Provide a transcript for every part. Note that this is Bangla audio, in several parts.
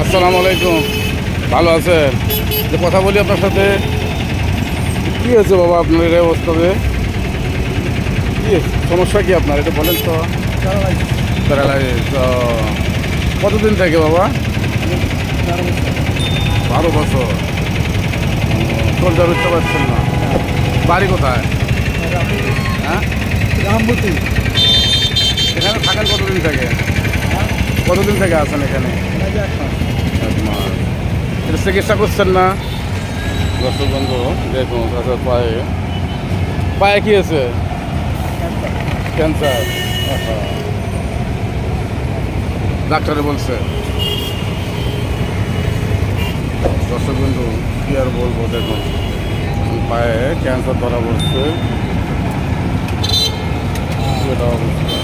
আসসালামু আলাইকুম। ভালো আছেন? যে কথা বলি আপনার সাথে, কী হয়েছে বাবা আপনার এই অবস্থাতে কী সমস্যা কি আপনার? এটা বলেন তো। কতদিন থেকে বাবা? বারো বছর। উঠতে পারছেন না। বাড়ি কোথায়? হ্যাঁ? রামবতী এখানে থাকেন কতদিন থেকে কতদিন থেকে আছেন এখানে? চিকিৎসা করছেন না? দর্শক বন্ধু দেখুন তাছাড়া পায়ে। পায়ে কি আছে? ক্যান্সার ডাক্তারে বলছে। দর্শক বন্ধু কি আর বলব, দেখুন। পায়ে ক্যান্সার ধরা কি এটা অবস্থা।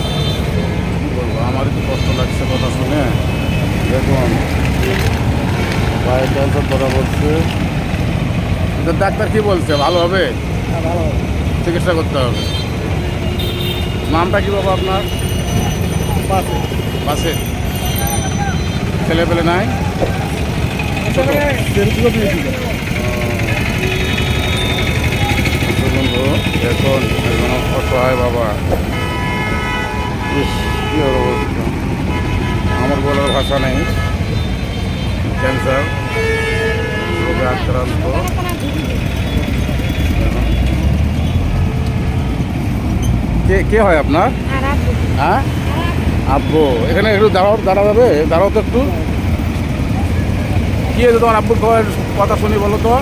আমারই তো কষ্ট লাগছে কথা শুনে। দেখুন পায়ে ক্যান্সার ধরা পড়ছে কিন্তু ডাক্তার কি বলছে? ভালো হবে? চিকিৎসা করতে হবে। নামটা কি বাবা আপনার? পাশে পাশে ছেলে পেলে নাই? এখন অসহায় বাবা ইস, কি আর অবস্থা ভাষা নেই। ক্যান্সার রোগে আক্রান্ত কে কে হয় আপনার? হ্যাঁ? আব্বু। এখানে একটু দাঁড়াও দাঁড়া যাবে দাঁড়াও তো একটু। কি হয়েছে তোমার আব্বুর কথা শুনি বলো তো?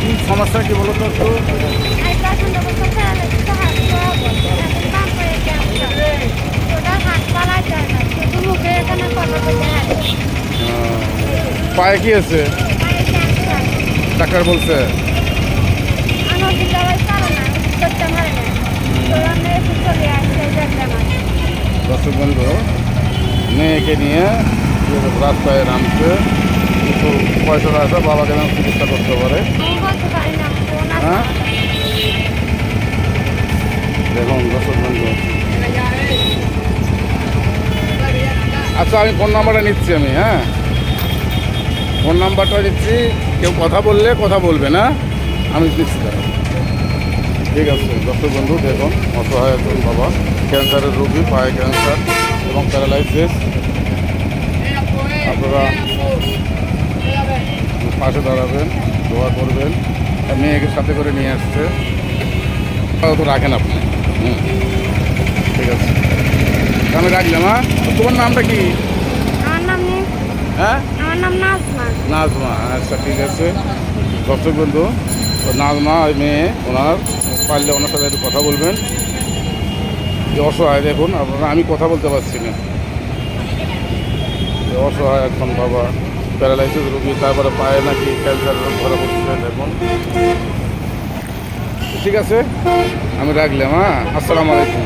কি সমস্যা কি বলো তো একটু? আহ, পায়ে কি আছে? ডাক্তার বলছে। দর্শক বন্ধু মেয়েকে নিয়ে রাস্তায় নামছে। কিছু পয়সা আছে, বাবাকে যেন চিকিৎসা করতে পারে। হ্যাঁ? দেখুন, দর্শক বন্ধু আচ্ছা আমি ফোন নাম্বারটা নিচ্ছি আমি হ্যাঁ? ফোন নাম্বারটা দিচ্ছি। কেউ কথা বললে কথা বলবে না। আমি দিচ্ছি তারা ঠিক আছে দর্শক বন্ধু দেখুন অসহায় একজন বাবা ক্যান্সারের রোগী পায়ে ক্যান্সার এবং প্যারালাইসিস। আপনারা পাশে দাঁড়াবেন দোয়া করবেন। আর মেয়েকে সাথে করে নিয়ে আসছে। তো রাখেন আপনি। হুম। ঠিক আছে। আমি রাখলাম হ্যাঁ? তোমার নামটা কি? আমার নাম নেই হ্যাঁ? আমার নাম নাজমা। নাজমা আচ্ছা ঠিক আছে। দর্শক বন্ধু নাজমা ওই মেয়ে, ওনার, পারলে ওনার সাথে একটু কথা বলবেন। যে অসহায়, দেখুন, আপনারা, আমি কথা বলতে পারছি না। অসহায় একজন বাবা প্যারালাইসিস রোগী, তারপরে পায়ে নাকি ক্যান্সার রোগ ধরা পড়ছে, দেখুন। ঠিক আছে? আমি রাখলাম হ্যাঁ? আসসালামু আলাইকুম।